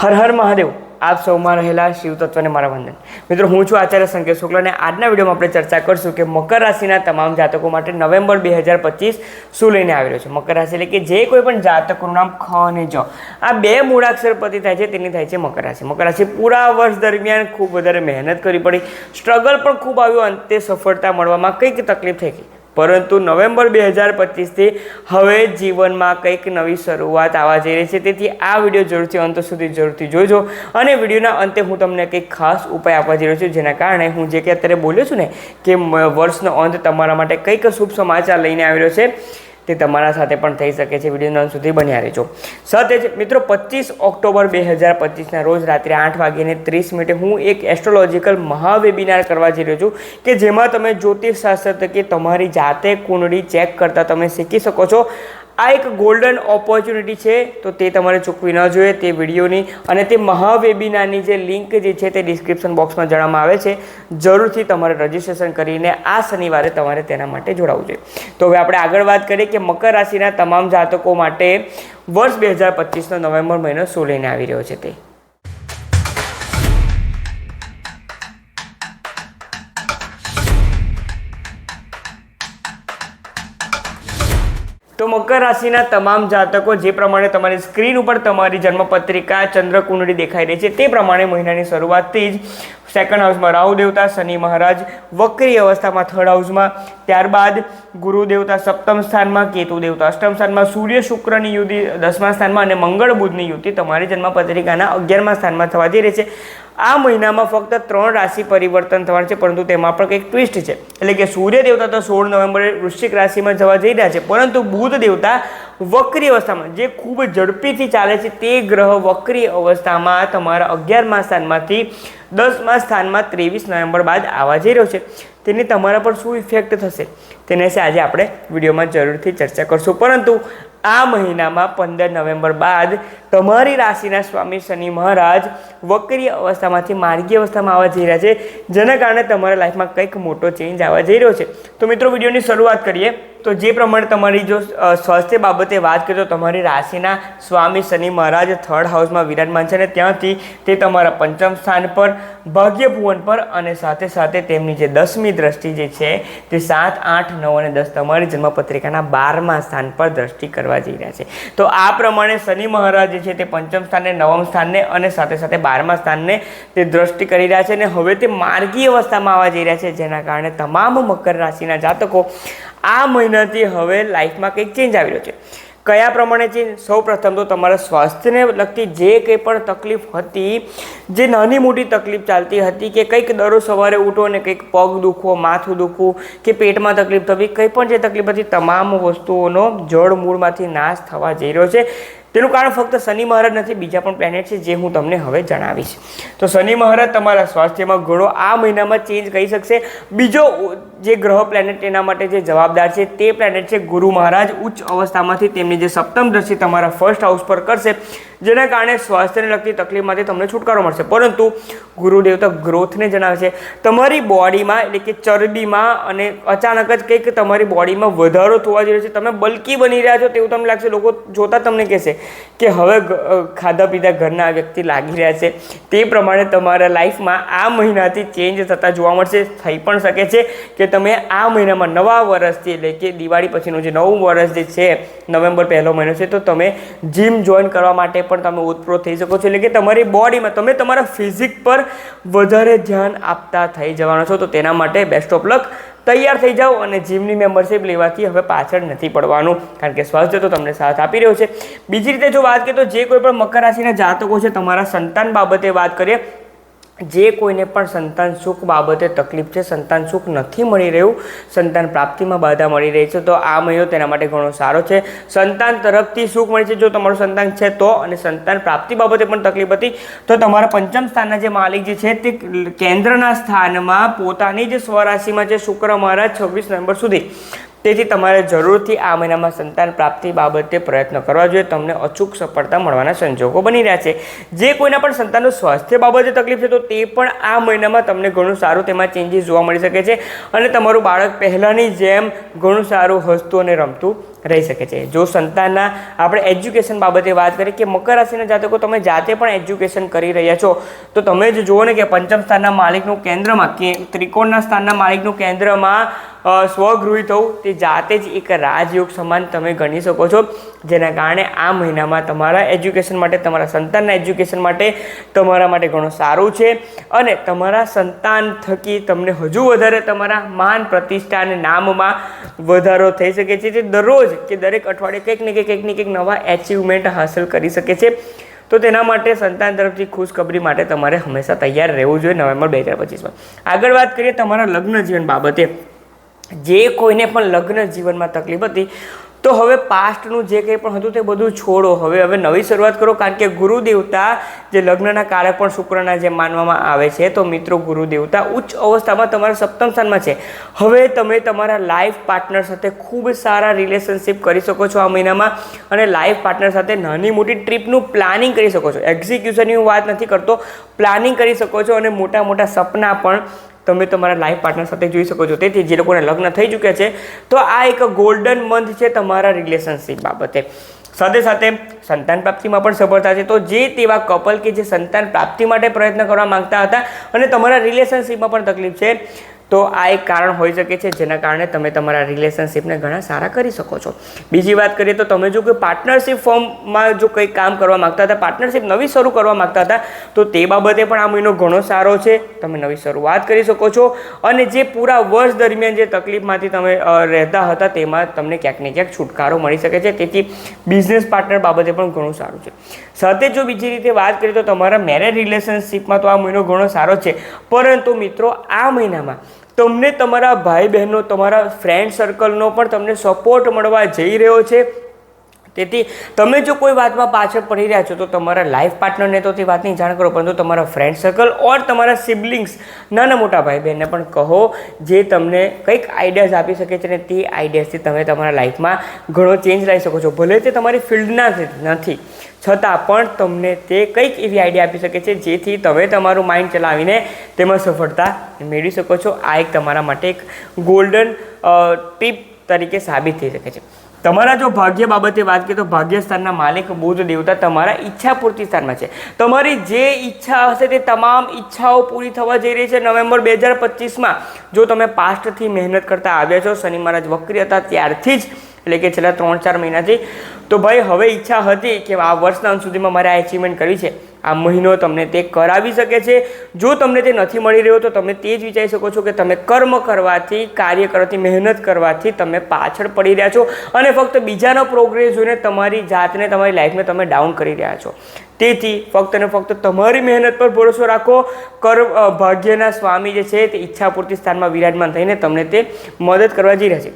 હર હર મહાદેવ. આપ સૌમાં રહેલા શિવ તત્વને મારા વંદન. મિત્રો, હું છું આચાર્ય સંકેત શુક્લ અને આજના વિડીયોમાં આપણે ચર્ચા કરશું કે મકર રાશિના તમામ જાતકો માટે નવેમ્બર બે હજાર પચીસ શું લઈને આવેલો છે? મકર રાશિ એટલે કે જે કોઈ પણ જાતકોનું નામ ખ અને જ. આ બે મૂળાક્ષર પતિ થાય છે, તેની થાય છે મકર રાશિ. મકર રાશિ પૂરા વર્ષ દરમિયાન ખૂબ વધારે મહેનત કરવી પડી. સ્ટ્રગલ પણ ખૂબ આવ્યું અંતે સફળતા મળવામાં કંઈક તકલીફ થઈ ગઈ. પરંતુ નવેમ્બર બે હજાર પચીસથી હવે જીવનમાં કંઈક નવી શરૂઆત આવવા જઈ રહી છે. તેથી આ વીડિયો જરૂરથી અંત સુધી જરૂરથી જોજો અને વિડીયોના અંતે હું તમને કંઈક ખાસ ઉપાય આપવા જઈ રહ્યો છું, જેના કારણે હું જે કે અત્યારે બોલ્યો છું ને, કે વર્ષનો અંત તમારા માટે કંઈક શુભ સમાચાર લઈને આવી રહ્યો છે. તે તમારા સાથે પણ થઈ શકે છે. વિડીયોના અંત સુધી બન્યા રહેજો. સાથે જ મિત્રો, પચીસ ઓક્ટોબર બે હજાર પચીસના રોજ રાત્રે આઠ વાગીને ત્રીસ મિનિટે હું એક એસ્ટ્રોલોજીકલ મહાવેબિનાર કરવા જઈ રહ્યો છું કે જેમાં તમે જ્યોતિષશાસ્ત્ર તરીકે તમારી જાતે કુંડળી ચેક કરતા તમે શીખી શકો છો. આ એક ગોલ્ડન ઓપોર્ચ્યુનિટી છે. તો તે તમારે ચૂકવી ન જોઈએ તે વિડીયોની. અને તે મહાવેબિનારની જે લિંક જે છે તે ડિસ્ક્રિપ્શન બોક્સમાં જણાવવામાં આવે છે. જરૂરથી તમારે રજિસ્ટ્રેશન કરીને આ શનિવારે તમારે તેના માટે જોડાવવું જોઈએ. તો હવે આપણે આગળ વાત કરીએ કે મકર રાશિના તમામ જાતકો માટે વર્ષ બે હજાર પચીસનો નવેમ્બર મહિનો શું લઈને આવી રહ્યો છે તે. તો મકર રાશિના તમામ જાતકો જે પ્રમાણે તમારી સ્ક્રીન ઉપર તમારી જન્મપત્રિકા ચંદ્રકુંડળી દેખાઈ રહી છે તે પ્રમાણે મહિનાની શરૂઆતથી જ સેકન્ડ હાઉસમાં રાહુ દેવતા, શનિ મહારાજ, વક્રી અવસ્થામાં થર્ડ હાઉસમાં ત્યારબાદ ગુરુ દેવતા સપ્તમ સ્થાનમાં, કેતુ દેવતા અષ્ટમ સ્થાનમાં, સૂર્ય શુક્રની યુતિ દસમા સ્થાનમાં અને મંગળ બુધની યુતિ તમારી જન્મપત્રિકાના અગિયારમા સ્થાનમાં થવા જઈ રહી છે. આ મહિનામાં ફક્ત ત્રણ રાશિ પરિવર્તન થવાનું છે, પરંતુ તેમાં પણ કંઈક ટ્વિસ્ટ છે. એટલે કે સૂર્ય દેવતા તો સોળ નવેમ્બરે વૃશ્ચિક રાશિમાં જવા જઈ રહ્યા છે, પરંતુ બુધ દેવતા વક્રી અવસ્થામાં, જે ખૂબ ઝડપીથી ચાલે છે, તે ગ્રહ વક્રી અવસ્થામાં તમારા અગિયારમા સ્થાનમાંથી દસમા સ્થાનમાં ત્રેવીસ નવેમ્બર બાદ આવવા જઈ રહ્યો છે. તેની તમારા પર શું ઇફેક્ટ થશે, તેને આજે આપણે વિડીયોમાં જરૂરથી ચર્ચા કરશું. પરંતુ આ મહિનામાં પંદર નવેમ્બર બાદ તમારી રાશિના સ્વામી શનિ મહારાજ વક્રી અવસ્થામાંથી માર્ગી અવસ્થામાં આવવા જઈ રહ્યા છે. જેના કારણે તમારા લાઈફમાં કંઈક મોટો ચેન્જ આવવા જઈ રહ્યો છે. તો મિત્રો, વિડીયોની શરૂઆત કરીએ. તો જે પ્રમાણે તમારી જો સ્વાસ્થ્ય બાબતે વાત કરીએ તો તમારી રાશિના સ્વામી શનિ મહારાજ થર્ડ હાઉસમાં વિરાજમાન છે અને ત્યાંથી તે તમારા પંચમ સ્થાન પર, ભાગ્ય ભુવન પર અને સાથે સાથે તેમની જે દસમી દ્રષ્ટિ જે છે તે સાત, આઠ, નવ અને દસ તમારી જન્મપત્રિકાના બારમા સ્થાન પર દ્રષ્ટિ કરવા જઈ રહ્યા છે. તો આ પ્રમાણે શનિ મહારાજ જે છે તે પંચમ સ્થાનને નવમ સ્થાનને અને સાથે સાથે બારમા સ્થાનને તે દ્રષ્ટિ કરી રહ્યા છે અને હવે તે માર્ગી અવસ્થામાં આવવા જઈ રહ્યા છે, જેના કારણે તમામ મકર રાશિના જાતકો આ મહિનાથી હવે લાઈફમાં કંઈક ચેન્જ આવી રહ્યો છે. કયા પ્રમાણે છે? સૌ પ્રથમ તો તમારા સ્વાસ્થ્યને લગતી જે કંઈ પણ તકલીફ હતી, જે નાની મોટી તકલીફ ચાલતી હતી કે કંઈક દરરોજ સવારે ઉઠો અને કંઈક પગ દુખવો, માથું દુખવું કે પેટમાં તકલીફ થવી, કંઈ પણ જે તકલીફ હતી, તમામ વસ્તુઓનો જળ મૂળમાંથી નાશ થવા જઈ રહ્યો છે. તેનું કારણ ફક્ત શનિ મહારાજ નથી, બીજા પણ પ્લેનેટ છે જે હું તમને હવે જણાવીશ. તો શનિ મહારાજ તમારા સ્વાસ્થ્યમાં ઘણો આ મહિનામાં ચેન્જ કરી શકશે. બીજો જે ગ્રહ પ્લેનેટ એના માટે જે જવાબદાર છે તે પ્લેનેટ છે ગુરુ મહારાજ. ઉચ્ચ અવસ્થામાંથી તેમની જે સપ્તમ દ્રષ્ટિ તમારા ફર્સ્ટ હાઉસ પર કરશે, જેના કારણે સ્વાસ્થ્યને લગતી તકલીફમાંથી તમને છુટકારો મળશે. પરંતુ ગુરુદેવ તો ગ્રોથને જણાવે છે. તમારી બોડીમાં એટલે કે ચરબીમાં અને અચાનક જ કંઈક તમારી બોડીમાં વધારો થવા જઈ રહ્યો છે. તમે બલ્કી બની રહ્યા છો તેવું તમને લાગશે. લોકો જોતા તમને કહેશે. કે હવે ખાધા પીધા ઘરના વ્યક્તિ લાગી રહ્યા છે. તે પ્રમાણે તમારા લાઈફમાં આ મહિનાથી ચેન્જ થતા જોવા મળશે, થઈ પણ શકે છે કે તમે આ મહિનામાં નવા વર્ષથી એટલે કે દિવાળી પછીનું જે નવું વર્ષ જે છે, નવેમ્બર પહેલો મહિનો છે, તો તમે જીમ જોઈન કરવા માટે પણ તમે ઉત્પ્રોત થઈ શકો છો. એટલે કે તમારી બોડીમાં, તમે તમારા ફિઝિક પર વધારે ધ્યાન આપતા થઈ જવાના છો. તો તેના માટે બેસ્ટ ઓફ લક તૈયાર થઈ જાઓ અને જીમની મેમ્બરશિપ લેવાથી હવે પાછળ નથી પડવાનું. કારણ કે સ્વાસ્થ્ય તો તમને સાથ આપી રહ્યો છે. બીજી રીતે જો વાત કરીએ તો જે કોઈ પણ મકર રાશિના જાતકો છે, તમારા સંતાન બાબતે વાત કરીએ જે કોઈને પણ સંતાન સુખ બાબતે તકલીફ છે, સંતાન સુખ નથી મળી રહ્યું, સંતાન પ્રાપ્તિમાં બાધા મળી રહી છે, તો આ મહિનો તેના માટે ઘણો સારો છે. સંતાન તરફથી સુખ મળે છે, જો તમારું સંતાન છે તો, અને સંતાન પ્રાપ્તિ બાબતે પણ તકલીફ હતી, તો તમારા પંચમ સ્થાનના જે માલિક જે છે તે કેન્દ્રના સ્થાનમાં પોતાની જે સ્વરાશિમાં છે શુક્ર મહારાજ છવ્વીસ નવેમ્બર સુધી તેથી તમારે જરૂરથી આ મહિનામાં સંતાન પ્રાપ્તિ બાબતે પ્રયત્ન કરવા જોઈએ. તમને અચૂક સફળતા મળવાના સંજોગો બની રહ્યા છે. જે કોઈના પણ સંતાનનું સ્વાસ્થ્ય બાબતે તકલીફ છે તો તે પણ આ મહિનામાં તમને ઘણું સારું તેમાં ચેન્જીસ જોવા મળી શકે છે. અને તમારું બાળક પહેલાંની જેમ ઘણું સારું હસતું અને રમતું રહી શકે છે. જો સંતાનના આપણે એજ્યુકેશન બાબતે વાત કરીએ કે મકર રાશિના જાતકો તમે જાતે પણ એજ્યુકેશન કરી રહ્યા છો, તો તમે જ જુઓ ને કે પંચમ સ્થાનના માલિકનું કેન્દ્રમાં કે ત્રિકોણના સ્થાનના માલિકનું કેન્દ્રમાં સ્વગૃહિત સ્વગૃહી થવું તે જાતે જ એક રાજયોગ સમાન તમે ગણી શકો છો. જેના કારણે આ મહિનામાં તમારા એજ્યુકેશન માટે, તમારા સંતાનના એજ્યુકેશન માટે તમારા માટે ઘણું સારું છે. અને તમારા સંતાન થકી તમને હજુ વધારે તમારા માન પ્રતિષ્ઠા અને નામમાં વધારો થઈ શકે છે. જે દરરોજ કે દરેક અઠવાડિયે કંઈક ને કંઈક કંઈક ને કંઈક નવા એચિવમેન્ટ હાંસલ કરી શકે છે. તો તેના માટે સંતાન તરફથી ખુશખબરી માટે તમારે હંમેશા તૈયાર રહેવું જોઈએ નવેમ્બર બે હજાર પચીસમાં. આગળ વાત કરીએ તમારા લગ્ન જીવન બાબતે. જે કોઈને પણ લગ્ન જીવનમાં તકલીફ હતી તો હવે પાસ્ટનું જે કંઈ પણ હતું તે બધું છોડો. હવે હવે નવી શરૂઆત કરો, કારણ કે ગુરુ દેવતા જે લગ્નના કાળે પણ શુક્રના જે માનવામાં આવે છે, તો મિત્રો ગુરુ દેવતા ઉચ્ચ અવસ્થામાં તમારા સપ્તમ સ્થાનમાં છે. હવે તમે તમારા લાઈફ પાર્ટનર સાથે ખૂબ સારા રિલેશનશિપ કરી શકો છો આ મહિનામાં અને લાઈફ પાર્ટનર સાથે નાની મોટી ટ્રીપનું પ્લાનિંગ કરી શકો છો. એક્ઝિક્યુશનની હું વાત નથી કરતો પ્લાનિંગ કરી શકો છો અને મોટા મોટા સપના પણ તમે તમારા લાઈફ પાર્ટનર સાથે જોઈ શકો છો. તેથી જે લોકોને લગ્ન થઈ ચૂક્યા છે, તો આ એક ગોલ્ડન મંથ છે તમારા રિલેશનશિપ બાબતે. સાથે સાથે સંતાન પ્રાપ્તિમાં પણ સફળતા છે. તો જે તેવા કપલ કે જે સંતાન પ્રાપ્તિ માટે પ્રયત્ન કરવા માંગતા હતા અને તમારા રિલેશનશિપમાં પણ તકલીફ છે તો આ એક કારણ હોઈ શકે છે જેના કારણે તમે તમારા રિલેશનશિપને ઘણા સારા કરી શકો છો. બીજી વાત કરીએ તો તમે જો કોઈ પાર્ટનરશિપ ફોર્મમાં જો કંઈ કામ કરવા માંગતા હતા પાર્ટનરશિપ નવી શરૂ કરવા માંગતા હતા, તો તે બાબતે પણ આ મહિનો ઘણો સારો છે. તમે નવી શરૂઆત કરી શકો છો અને જે પૂરા વર્ષ દરમિયાન જે તકલીફમાંથી તમે રહેતા હતા તેમાં તમને ક્યાંક ને ક્યાંક છુટકારો મળી શકે છે. તેથી બિઝનેસ પાર્ટનર બાબતે પણ ઘણું સારું છે. સાથે જો બીજી રીતે વાત કરીએ તો તમારા મેરેજ રિલેશનશિપમાં તો આ મહિનો ઘણો સારો છે. પરંતુ મિત્રો, આ મહિનામાં તમને તમારા ભાઈ બહેનો તમારા ફ્રેન્ડ સર્કલનો પણ તમને સપોર્ટ મળવા જઈ રહ્યો છે. તેથી તમે જો કોઈ વાતમાં પાછળ પડી રહ્યા છો, તો તમારા લાઈફ પાર્ટનરને તો તે વાતની જાણ કરો, પરંતુ તમારા ફ્રેન્ડ સર્કલ ઓર તમારા સિબ્લિંગ્સ નાના મોટા ભાઈ બહેનને પણ કહો, જે તમને કંઈક આઈડિયાઝ આપી શકે છે ને તે આઈડિયાઝથી તમે તમારા લાઈફમાં ઘણો ચેન્જ લાવી શકો છો. ભલે તે તમારી ફિલ્ડના નથી, છતાં પણ તમને તે કંઈક એવી આઈડિયા આપી શકે છે, જેથી તમે તમારું માઇન્ડ ચલાવીને તેમાં સફળતા મેળવી શકો છો. આ એક તમારા માટે એક ગોલ્ડન ટીપ તરીકે સાબિત થઈ શકે છે. તમારા જો ભાગ્ય બાબતે વાત કરીએ તો ભાગ્યસ્થાનના માલિક બુધ દેવતા તમારા ઈચ્છા પૂર્તિ સ્થાનમાં છે. તમારી જે ઈચ્છા હશે તે તમામ ઈચ્છાઓ પૂરી થવા જઈ રહી છે. નવેમ્બર બે હજાર પચીસમાં જો તમે પાસ્ટથી મહેનત કરતા આવ્યા છો, શનિ મહારાજ વક્રી હતા ત્યારથી જ, એટલે કે છેલ્લા ત્રણ ચાર મહિનાથી, તો ભાઈ હવે ઈચ્છા હતી કે આ વર્ષના અંત સુધીમાં મારે આ એચિવમેન્ટ કરવી છે. આ મહિનો તમને તે કરાવી શકે છે. જો તમને તે નથી મળી રહ્યો તો તમે તે જ વિચારી શકો છો કે તમે કર્મ કરવાથી, કાર્ય કરવાથી, મહેનત કરવાથી તમે પાછળ પડી રહ્યા છો અને ફક્ત બીજાનો પ્રોગ્રેસ જોઈને તમારી જાતને, તમારી લાઈફને તમે ડાઉન કરી રહ્યા છો. તેથી ફક્ત ને ફક્ત તમારી મહેનત પર ભરોસો રાખો. કર્મ ભાગ્યના સ્વામી જે છે તે ઈચ્છા પૂર્તિ સ્થાનમાં વિરાજમાન થઈને તમને તે મદદ કરવા જઈ રહ્યા છે.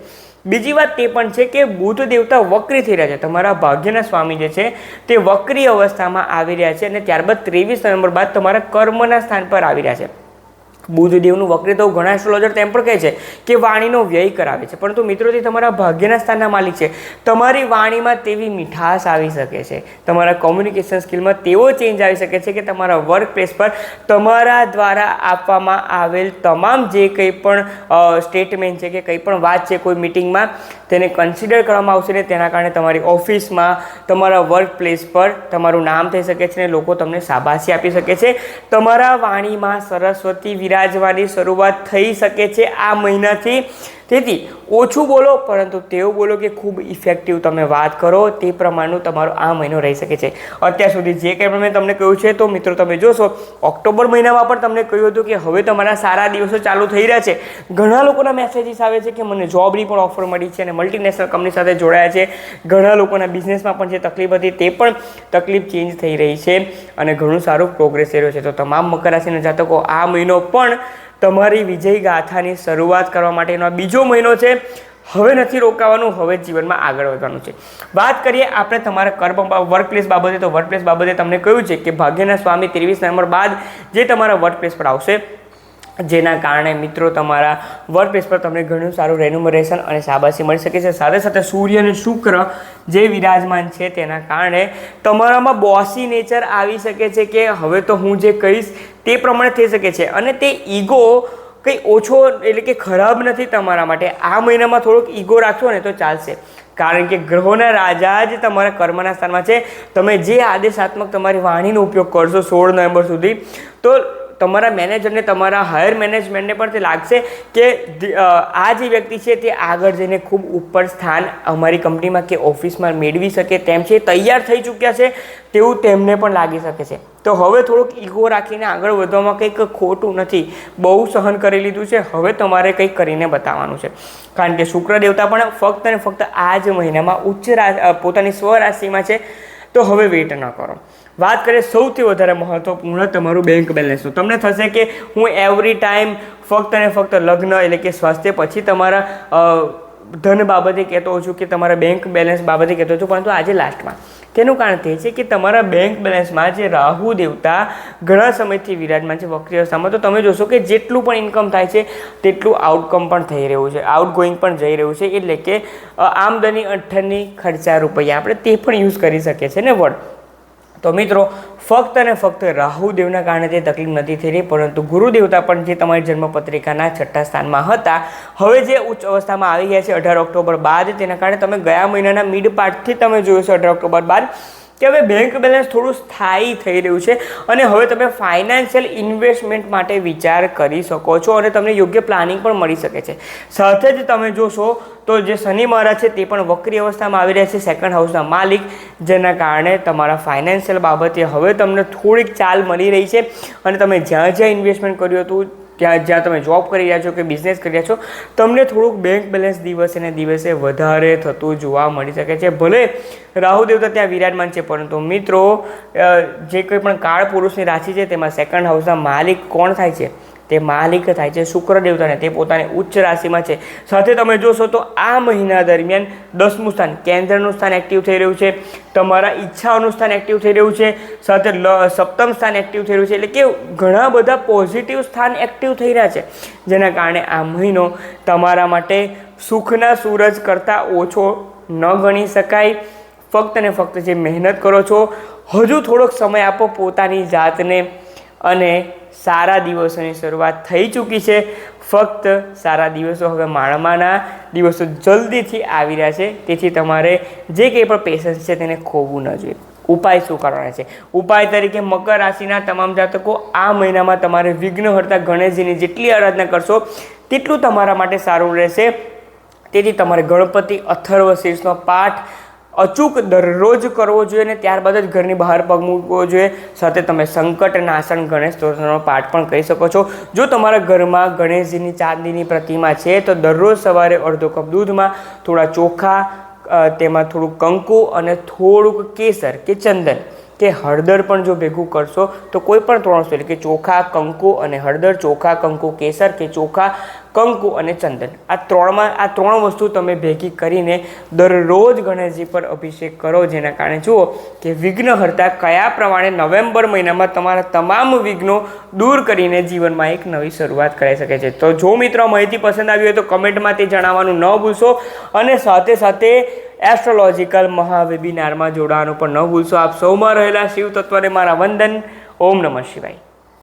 બીજી વાત તે પણ છે કે બુધ દેવતા વક્રી થઈ રહ્યા છે. તમારા ભાગ્યના સ્વામી જે છે, તે વક્રી અવસ્થામાં આવી રહ્યા છે અને ત્યારબાદ ત્રેવીસ નવેમ્બર બાદ તમારા કર્મના સ્થાન પર આવી રહ્યા છે. બુધદેવનું વક્રતવ ઘણા એસ્ટ્રોલોજર તેમ પણ કહે છે કે વાણીનો વ્યય કરાવે છે. પરંતુ મિત્રો તે તમારા ભાગ્યના સ્થાનના માલિક છે. તમારી વાણીમાં તેવી મીઠાશ આવી શકે છે. તમારા કોમ્યુનિકેશન સ્કિલમાં તેવો ચેન્જ આવી શકે છે કે તમારા વર્ક પ્લેસ પર તમારા દ્વારા આપવામાં આવેલ તમામ જે કંઈ પણ સ્ટેટમેન્ટ છે કે કંઈ પણ વાત છે કોઈ મિટિંગમાં તેને કન્સિડર કરવામાં આવશે ને તેના કારણે તમારી ઓફિસમાં તમારા વર્ક પ્લેસ પર તમારું નામ થઈ શકે છે ને લોકો તમને શાબાશી આપી શકે છે. તમારા વાણીમાં સરસ્વતી વિરાજવાની શરૂઆત થઈ શકે છે આ મહિનાથી. તેથી ઓછું બોલો, પરંતુ તેવું બોલો કે ખૂબ ઇફેક્ટિવ તમે વાત કરો, તે પ્રમાણનું તમારો આ મહિનો રહી શકે છે. અત્યાર સુધી જે કંઈ પણ મેં તમને કહ્યું છે, તો મિત્રો તમે જોશો, ઓક્ટોબર મહિનામાં પણ તમને કહ્યું હતું કે હવે તમારા સારા દિવસો ચાલુ થઈ રહ્યા છે. ઘણા લોકોના મેસેજીસ આવે છે કે મને જોબની પણ ઓફર મળી છે અને મલ્ટીનેશનલ કંપની સાથે જોડાયા છે. ઘણા લોકોના બિઝનેસમાં પણ જે તકલીફ હતી તે પણ તકલીફ ચેન્જ થઈ રહી છે અને ઘણું સારું પ્રોગ્રેસ થઈ રહ્યો છે. તો તમામ મકર રાશિના જાતકો આ મહિનો પણ તમારી વિજય ગાથાની શરૂઆત કરવા માટેનો બીજો મહિનો છે. હવે નથી રોકાવાનું, હવે જીવનમાં આગળ વધવાનું છે. વાત કરીએ આપણે તમારા કર્મ વર્કપ્લેસ બાબતે. તો વર્કપ્લેસ બાબતે તમને કહ્યું છે કે ભાગ્યના સ્વામી ત્રેવીસ નવેમ્બર બાદ જે તમારા વર્કપ્લેસ પર આવશે જેના કારણે મિત્રો તમારા વર્કપ્લેસ પર તમને ઘણું સારું રેન્યુમરેશન અને શાબાશી મળી શકે છે. સાથે સાથે સૂર્ય અને શુક્ર જે વિરાજમાન છે તેના કારણે તમારામાં બોસી નેચર આવી શકે છે કે હવે તો હું જે કહીશ તે પ્રમાણે થઈ શકે છે. અને તે ઈગો કંઈ ઓછો એટલે કે ખરાબ નથી તમારા માટે. આ મહિનામાં થોડોક ઈગો રાખશો ને તો ચાલશે. કારણ કે ગ્રહોના રાજા જ તમારા કર્મના સ્થાનમાં છે. તમે જે આદેશાત્મક તમારી વાણીનો ઉપયોગ કરશો સોળ નવેમ્બર સુધી, તો તમારા મેનેજરને તમારા હાયર મેનેજમેન્ટને પણ તે લાગશે કે આ જે વ્યક્તિ છે તે આગળ જઈને ખૂબ ઉપર સ્થાન અમારી કંપનીમાં કે ઓફિસમાં મેળવી શકે તેમ છે, તૈયાર થઈ ચૂક્યા છે તેવું તેમને પણ લાગી શકે છે. તો હવે થોડુંક ઈગો રાખીને આગળ વધવામાં કંઈક ખોટું નથી, બહુ સહન કરી લીધું છે, હવે તમારે કંઈક કરીને બતાવવાનું છે. કારણ કે શુક્ર દેવતા પણ ફક્ત ને ફક્ત આ જ મહિનામાં ઉચ્ચ પોતાની સ્વરાશિમાં છે, તો હવે વેઇટ ન કરો. વાત કરીએ સૌથી વધારે મહત્વપૂર્ણ તમારું બેંક તો તમને થશે કે હું એવરી ટાઈમ ફક્ત ને ફક્ત લગ્ન એટલે કે સ્વાસ્થ્ય પછી તમારા ધન બાબતે કહેતો છું કે તમારા બેંક બેલેન્સ બાબતે કહેતો છું, પરંતુ આજે લાસ્ટમાં તેનું કારણ તે છે કે તમારા બેંક બેલેન્સમાં જે રાહુ દેવતા ઘણા સમયથી વિરાજમાન છે વક્રી અવસ્થામાં. તો તમે જોશો કે જેટલું પણ ઇન્કમ થાય છે, તેટલું આઉટકમ પણ થઈ રહ્યું છે આઉટ ગોઈંગ પણ જઈ રહ્યું છે. એટલે કે આમદની અઠ્ઠની ખર્ચા રૂપિયા આપણે તે પણ યુઝ કરી શકીએ છીએ, ને વર્ડ તો મિત્રો, ફક્ત અને ફક્ત રાહુદેવના કારણે તે તકલીફ નથી થઈ રહી, પરંતુ ગુરુદેવતા પણ જે તમારી જન્મપત્રિકાના છઠ્ઠા સ્થાનમાં હતા, હવે જે ઉચ્ચ અવસ્થામાં આવી ગયા છે અઢાર ઓક્ટોબર બાદ, તેના કારણે તમે ગયા મહિનાના મિડ પાર્ટથી તમે જોયું છે અઢાર ઓક્ટોબર બાદ કે હવે બેંક બેલેન્સ થોડું સ્થાયી થઈ રહ્યું છે અને હવે તમે ફાઇનાન્શિયલ ઇન્વેસ્ટમેન્ટ માટે વિચાર કરી શકો છો અને તમને યોગ્ય પ્લાનિંગ પણ મળી શકે છે. સાથે જ તમે જોશો તો જે શનિ મહારાજ છે તે પણ વક્રી અવસ્થામાં આવી રહ્યા છે સેકન્ડ હાઉસના માલિક, જેના કારણે તમારા ફાઇનાન્શિયલ બાબતે હવે તમને થોડીક ચાલ મળી રહી છે અને તમે જ્યાં જ્યાં ઇન્વેસ્ટમેન્ટ કર્યું હતું ત્યાં જ્યાં તમે જોબ કરી રહ્યા છો કે બિઝનેસ કરી રહ્યા છો, તમને થોડુંક બેંક બેલેન્સ દિવસે ને દિવસે વધારે થતું જોવા મળી શકે છે. ભલે રાહુ દેવતા ત્યાં વિરાજમાન છે, પરંતુ મિત્રો જે કોઈ પણ કાળ પુરુષની રાશિ છે, તેમાં સેકન્ડ હાઉસના માલિક કોણ થાય છે? તે માલિક થાય છે શુક્ર દેવતાને તે પોતાની ઉચ્ચ રાશિમાં છે. સાથે તમે જોશો તો આ મહિના દરમિયાન દસમું સ્થાન કેન્દ્રનું સ્થાન એક્ટિવ થઈ રહ્યું છે, તમારા ઈચ્છાઓનું સ્થાન એક્ટિવ થઈ રહ્યું છે, સાથે સપ્તમ સ્થાન એક્ટિવ થઈ રહ્યું છે, એટલે કે ઘણા બધા પોઝિટિવ સ્થાન એક્ટિવ થઈ રહ્યા છે. જેના કારણે આ મહિનો તમારા માટે સુખના સૂરજ કરતાં ઓછો ન ગણી શકાય. ફક્ત ને ફક્ત જે મહેનત કરો છો, હજુ થોડોક સમય આપો પોતાની જાતને અને સારા દિવસોની શરૂઆત થઈ ચૂકી છે. ફક્ત સારા દિવસો હવે માણવાના દિવસો જલ્દીથી આવી રહ્યા છે. તેથી તમારે જે કંઈ પણ પેશન્સ છે તેને ખોવું ન જોઈએ. ઉપાય શું કરવાના છે? ઉપાય તરીકે મકર રાશિના તમામ જાતકો આ મહિનામાં તમારે વિઘ્નહર્તા ગણેશજીની જેટલી આરાધના કરશો, તેટલું તમારા માટે સારું રહેશે. તેથી તમારે ગણપતિ અથર્વ શીર્ષનો પાઠ અચૂક દરરોજ કરવો જોઈએ અને ત્યારબાદ જ ઘરની બહાર પગ મૂકવો જોઈએ. સાથે તમે સંકટ નાશન ગણેશ સ્તોત્રનો પાઠ પણ કરી શકો છો. જો તમારા ઘરમાં ગણેશજીની ચાંદીની પ્રતિમા છે, તો દરરોજ સવારે અડધો કપ દૂધમાં થોડા ચોખા તેમાં થોડું કંકુ અને થોડુંક કેસર કે ચંદન. કે હળદર પણ જો ભેગું કરશો, તો કોઈ પણ ત્રણ વસ્તુ કે ચોખા, કંકુ અને હળદર, ચોખા, કંકુ, કેસર કે ચોખા, કંકુ અને ચંદન. આ ત્રણમાં, આ ત્રણ વસ્તુ તમે ભેગી કરીને દરરોજ ગણેશજી પર અભિષેક કરો, જેના કારણે જુઓ કે વિઘ્નહર્તા કયા પ્રમાણે નવેમ્બર મહિનામાં તમારા તમામ વિઘ્નો દૂર કરીને જીવનમાં એક નવી શરૂઆત કરી શકે છે. તો જો મિત્રો માહિતી પસંદ આવી હોય તો કમેન્ટમાં તે જણાવવાનું ન ભૂલશો અને સાથે સાથે એસ્ટ્રોલોજીકલ મહાવેબિનારમાં જોડાવાનું પણ ન ભૂલશો. આપ સૌમાં રહેલા શિવ તત્વને મારા વંદન. ઓમ નમઃ શિવાય.